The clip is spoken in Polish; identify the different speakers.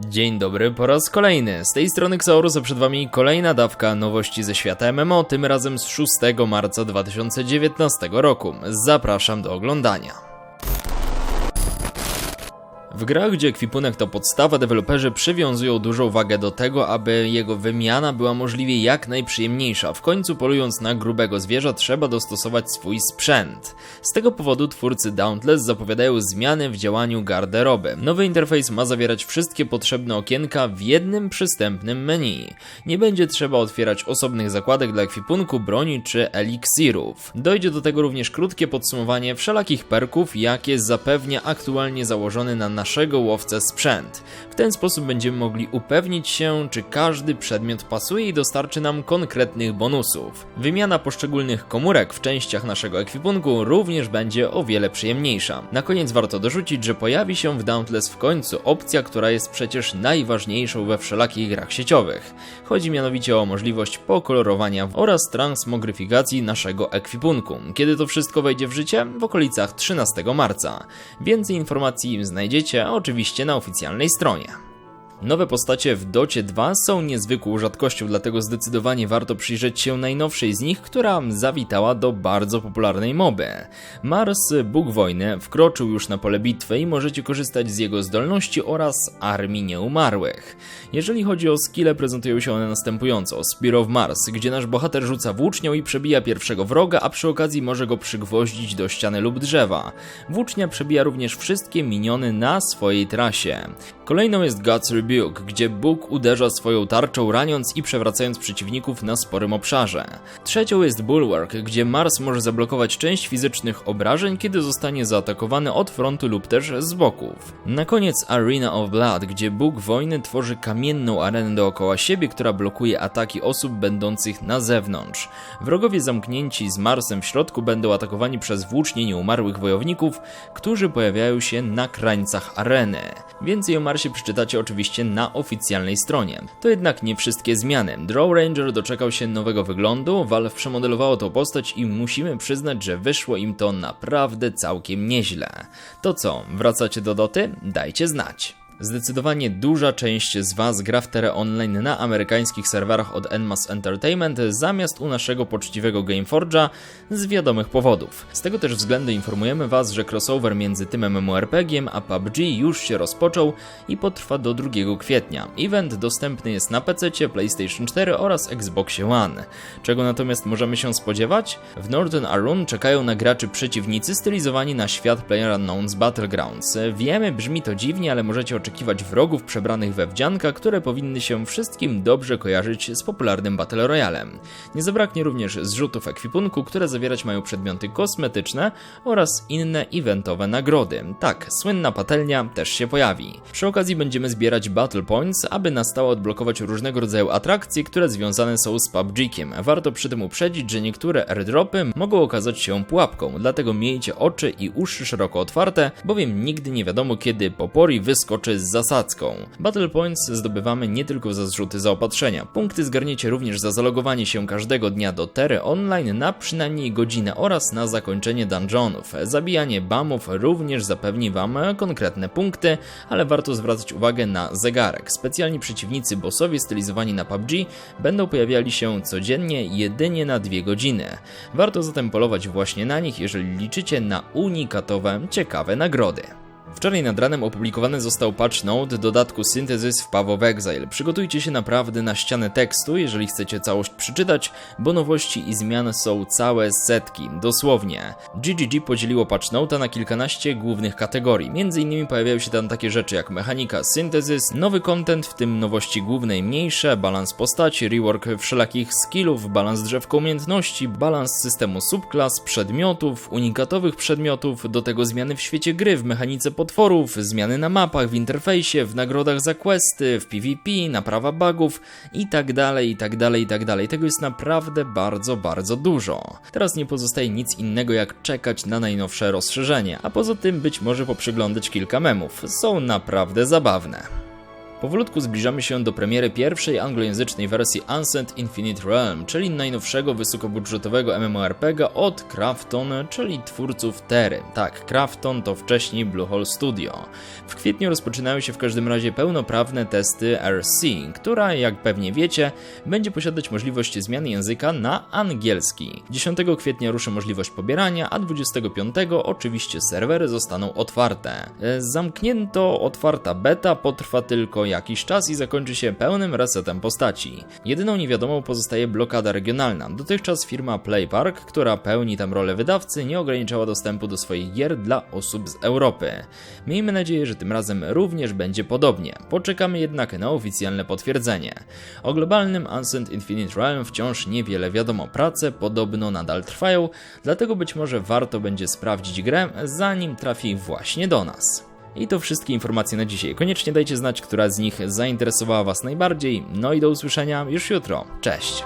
Speaker 1: Dzień dobry po raz kolejny. Z tej strony Xaurus, a przed wami kolejna dawka nowości ze świata MMO, tym razem z 6 marca 2019 roku. Zapraszam do oglądania. W grach, gdzie ekwipunek to podstawa, deweloperzy przywiązują dużą wagę do tego, aby jego wymiana była możliwie jak najprzyjemniejsza. W końcu polując na grubego zwierza trzeba dostosować swój sprzęt. Z tego powodu twórcy Dauntless zapowiadają zmiany w działaniu garderoby. Nowy interfejs ma zawierać wszystkie potrzebne okienka w jednym przystępnym menu. Nie będzie trzeba otwierać osobnych zakładek dla ekwipunku, broni czy eliksirów. Dojdzie do tego również krótkie podsumowanie wszelakich perków, jakie zapewnia aktualnie założony na nasz naszego łowcę sprzęt. W ten sposób będziemy mogli upewnić się, czy każdy przedmiot pasuje i dostarczy nam konkretnych bonusów. Wymiana poszczególnych komórek w częściach naszego ekwipunku również będzie o wiele przyjemniejsza. Na koniec warto dorzucić, że pojawi się w Dauntless w końcu opcja, która jest przecież najważniejszą we wszelakich grach sieciowych. Chodzi mianowicie o możliwość pokolorowania oraz transmogryfikacji naszego ekwipunku. Kiedy to wszystko wejdzie w życie? W okolicach 13 marca. Więcej informacji znajdziecie oczywiście na oficjalnej stronie. Nowe postacie w Docie 2 są niezwykłą rzadkością, dlatego zdecydowanie warto przyjrzeć się najnowszej z nich, która zawitała do bardzo popularnej moby. Mars, Bóg Wojny, wkroczył już na pole bitwy i możecie korzystać z jego zdolności oraz Armii Nieumarłych. Jeżeli chodzi o skille, prezentują się one następująco. Spear of Mars, gdzie nasz bohater rzuca włócznią i przebija pierwszego wroga, a przy okazji może go przygwoździć do ściany lub drzewa. Włócznia przebija również wszystkie miniony na swojej trasie. Kolejną jest God's Rebuke, gdzie Bóg uderza swoją tarczą raniąc i przewracając przeciwników na sporym obszarze. Trzecią jest Bulwark, gdzie Mars może zablokować część fizycznych obrażeń, kiedy zostanie zaatakowany od frontu lub też z boków. Na koniec Arena of Blood, gdzie Bóg wojny tworzy kamienną arenę dookoła siebie, która blokuje ataki osób będących na zewnątrz. Wrogowie zamknięci z Marsem w środku będą atakowani przez włócznie nieumarłych wojowników, którzy pojawiają się na krańcach areny. Więcej o Marsie przeczytacie oczywiście na oficjalnej stronie. To jednak nie wszystkie zmiany. Draw Ranger doczekał się nowego wyglądu, Valve przemodelowało tą postać i musimy przyznać, że wyszło im to naprawdę całkiem nieźle. To co, wracacie do Doty? Dajcie znać. Zdecydowanie duża część z Was gra w Terra Online na amerykańskich serwerach od Enmas Entertainment zamiast u naszego poczciwego Gameforge'a z wiadomych powodów. Z tego też względu informujemy Was, że crossover między tym MMORPG a PUBG już się rozpoczął i potrwa do 2 kwietnia. Event dostępny jest na PC, PlayStation 4 oraz Xbox One. Czego natomiast możemy się spodziewać? W Northern Arun czekają na graczy przeciwnicy stylizowani na świat PlayerUnknown's Battlegrounds. Wiemy, brzmi to dziwnie, ale możecie oczekiwać wrogów przebranych we wdzianka, które powinny się wszystkim dobrze kojarzyć z popularnym Battle Royalem. Nie zabraknie również zrzutów ekwipunku, które zawierać mają przedmioty kosmetyczne oraz inne eventowe nagrody. Tak, słynna patelnia też się pojawi. Przy okazji będziemy zbierać Battle Points, aby na stałe odblokować różnego rodzaju atrakcje, które związane są z PUBG'kiem. Warto przy tym uprzedzić, że niektóre airdropy mogą okazać się pułapką, dlatego miejcie oczy i uszy szeroko otwarte, bowiem nigdy nie wiadomo kiedy Popori wyskoczy z zasadzką. Battle Points zdobywamy nie tylko za zrzuty zaopatrzenia. Punkty zgarniecie również za zalogowanie się każdego dnia do Tery Online na przynajmniej godzinę oraz na zakończenie dungeonów. Zabijanie bamów również zapewni Wam konkretne punkty, ale warto zwracać uwagę na zegarek. Specjalni przeciwnicy bossowie stylizowani na PUBG będą pojawiali się codziennie jedynie na dwie godziny. Warto zatem polować właśnie na nich, jeżeli liczycie na unikatowe, ciekawe nagrody. Wczoraj nad ranem opublikowany został patch note dodatku Synthesis w Path of Exile. Przygotujcie się naprawdę na ścianę tekstu, jeżeli chcecie całość przeczytać, bo nowości i zmian są całe setki, dosłownie. GGG podzieliło patch note na kilkanaście głównych kategorii. Między innymi pojawiają się tam takie rzeczy jak mechanika Synthesis, nowy content, w tym nowości główne i mniejsze, balans postaci, rework wszelakich skillów, balans drzewka umiejętności, balans systemu subklas, przedmiotów, unikatowych przedmiotów, do tego zmiany w świecie gry, w mechanice potworów, zmiany na mapach, w interfejsie, w nagrodach za questy, w PvP, naprawa bugów i tak dalej, i tak dalej, i tak dalej. Tego jest naprawdę bardzo, bardzo dużo. Teraz nie pozostaje nic innego jak czekać na najnowsze rozszerzenie, a poza tym być może poprzyglądać kilka memów. Są naprawdę zabawne. Powolutku zbliżamy się do premiery pierwszej anglojęzycznej wersji Ancient Infinite Realm, czyli najnowszego wysokobudżetowego MMORPG od Krafton, czyli twórców Tery. Tak, Krafton to wcześniej Bluehole Studio. W kwietniu rozpoczynają się w każdym razie pełnoprawne testy RC, która, jak pewnie wiecie, będzie posiadać możliwość zmiany języka na angielski. 10 kwietnia ruszy możliwość pobierania, a 25 oczywiście serwery zostaną otwarte. E, Zamknięto otwarta beta potrwa tylko jakiś czas i zakończy się pełnym resetem postaci. Jedyną niewiadomą pozostaje blokada regionalna. Dotychczas firma Playpark, która pełni tam rolę wydawcy, nie ograniczała dostępu do swoich gier dla osób z Europy. Miejmy nadzieję, że tym razem również będzie podobnie. Poczekamy jednak na oficjalne potwierdzenie. O globalnym Ancient Infinite Realm wciąż niewiele wiadomo. Prace podobno nadal trwają, dlatego być może warto będzie sprawdzić grę, zanim trafi właśnie do nas. I to wszystkie informacje na dzisiaj. Koniecznie dajcie znać, która z nich zainteresowała Was najbardziej. No i do usłyszenia już jutro. Cześć!